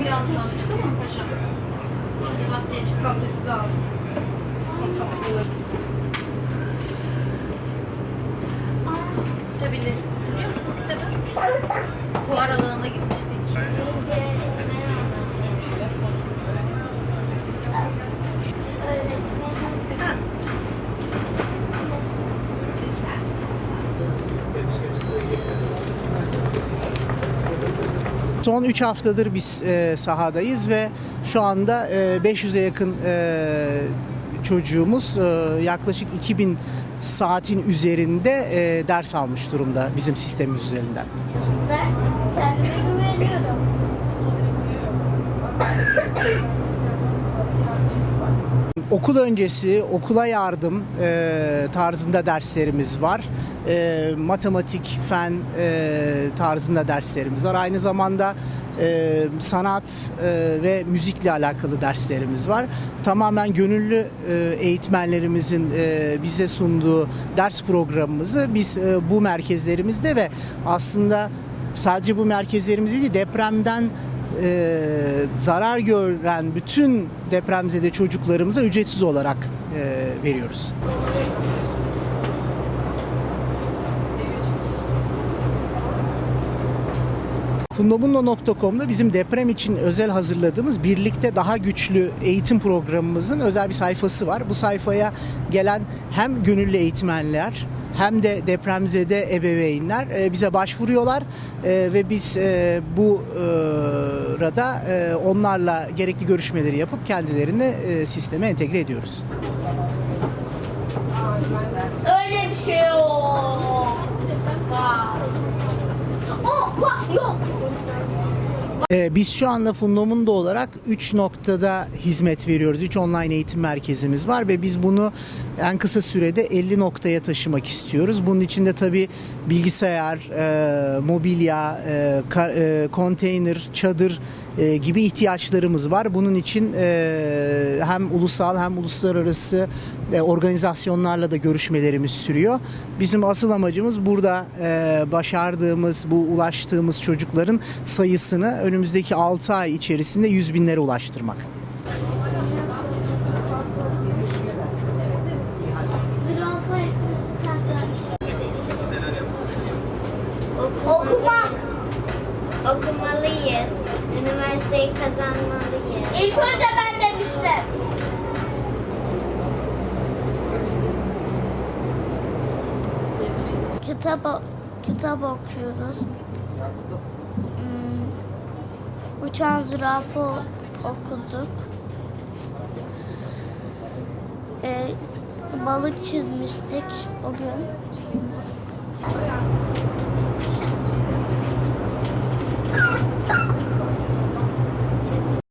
Biraz daha çıktı mı paşam? Bahçeye çıkıp kapsesiz aldım. Aa, tabii. Biliyor musun kitabı? Bu aralığına gitmiştik. Son 3 haftadır biz e, sahadayız ve şu anda e, 500'e yakın e, çocuğumuz e, yaklaşık 2000 saatin üzerinde e, ders almış durumda bizim sistemimiz üzerinden. Ben kendime güveniyorum. Okul öncesi okula yardım e, tarzında derslerimiz var. E, matematik, fen e, tarzında derslerimiz var. Aynı zamanda e, sanat e, ve müzikle alakalı derslerimiz var. Tamamen gönüllü e, eğitmenlerimizin e, bize sunduğu ders programımızı biz e, bu merkezlerimizde ve aslında sadece bu merkezlerimizde değil depremden e, zarar gören bütün depremzede çocuklarımıza ücretsiz olarak e, veriyoruz. Fundomundo.com'da bizim deprem için özel hazırladığımız birlikte daha güçlü eğitim programımızın özel bir sayfası var. Bu sayfaya gelen hem gönüllü eğitmenler hem de depremzede ebeveynler e, bize başvuruyorlar E, ve biz e, bu e, rada e, onlarla gerekli görüşmeleri yapıp kendilerini e, sisteme entegre ediyoruz. Öyle bir şey yok. Vay, yok. Biz şu anda Fundomundo olarak 3 noktada hizmet veriyoruz. 3 online eğitim merkezimiz var ve biz bunu en kısa sürede 50 noktaya taşımak istiyoruz. Bunun içinde tabii bilgisayar, e, mobilya, e, ka- e, konteyner, çadır e, gibi ihtiyaçlarımız var. Bunun için e, hem ulusal hem uluslararası e, organizasyonlarla da görüşmelerimiz sürüyor. Bizim asıl amacımız burada e, başardığımız, bu ulaştığımız çocukların sayısını önümüzdeki 6 ay içerisinde 100 binlere ulaştırmak. Okumak. Okumalıyız. Üniversiteyi kazanmalıyız. İlk önce ben demiştim. Kitap kitap okuyoruz. Hmm, Uçan zürafa okuduk. Ee, balık çizmiştik o gün.